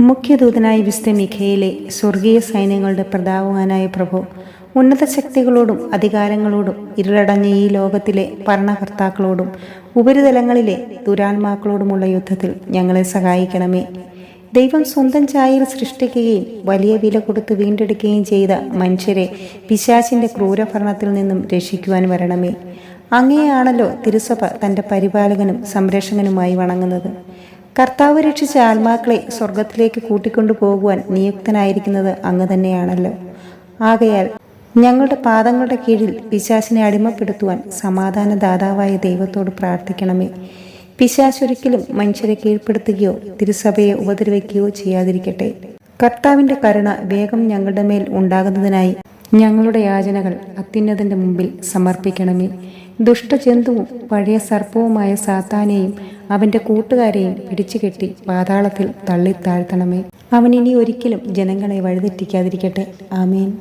മുഖ്യദൂതനായ വിശുദ്ധ മിഖയിലെ സ്വർഗീയ സൈന്യങ്ങളുടെ പ്രതാപവാനായ പ്രഭു ഉന്നത ശക്തികളോടും അധികാരങ്ങളോടും ഇരുളടഞ്ഞ ഈ ലോകത്തിലെ ഭരണകർത്താക്കളോടും ഉപരിതലങ്ങളിലെ ദുരാത്മാക്കളോടുമുള്ള യുദ്ധത്തിൽ ഞങ്ങളെ സഹായിക്കണമേ. ദൈവം സ്വന്തം ചായയിൽ സൃഷ്ടിക്കുകയും വലിയ വില കൊടുത്ത് വീണ്ടെടുക്കുകയും ചെയ്ത മനുഷ്യരെ പിശാചിന്റെ ക്രൂരഭരണത്തിൽ നിന്നും രക്ഷിക്കുവാൻ വരണമേ. അങ്ങേയാണല്ലോ തിരുസഭ തന്റെ പരിപാലകനും സംരക്ഷകനുമായി വണങ്ങുന്നത്. കർത്താവ് രക്ഷിച്ച ആത്മാക്കളെ സ്വർഗത്തിലേക്ക് കൂട്ടിക്കൊണ്ടു പോകുവാൻ നിയുക്തനായിരിക്കുന്നത് അങ്ങ് തന്നെയാണല്ലോ. ആകയാൽ ഞങ്ങളുടെ പാദങ്ങളുടെ കീഴിൽ പിശാസിനെ അടിമപ്പെടുത്തുവാൻ സമാധാന ദാതാവായ ദൈവത്തോട് പ്രാർത്ഥിക്കണമേ. പിശാസ് ഒരിക്കലും മനുഷ്യരെ കീഴ്പ്പെടുത്തുകയോ തിരുസഭയെ ഉപദ്രവിക്കുകയോ ചെയ്യാതിരിക്കട്ടെ. കർത്താവിന്റെ കരുണ വേഗം ഞങ്ങളുടെ മേൽ ഉണ്ടാകുന്നതിനായി ഞങ്ങളുടെ യാചനകൾ അത്യുന്നതിന്റെ മുമ്പിൽ സമർപ്പിക്കണമേ. ദുഷ്ടജന്തുവും പഴയ സർപ്പവുമായ സാത്താനെയും അവന്റെ കൂട്ടുകാരെയും പിടിച്ചുകെട്ടി പാതാളത്തിൽ തള്ളിത്താഴ്ത്തണമേ. അവൻ ഇനി ഒരിക്കലും ജനങ്ങളെ വഴിതെറ്റിക്കാതിരിക്കട്ടെ. ആമേൻ.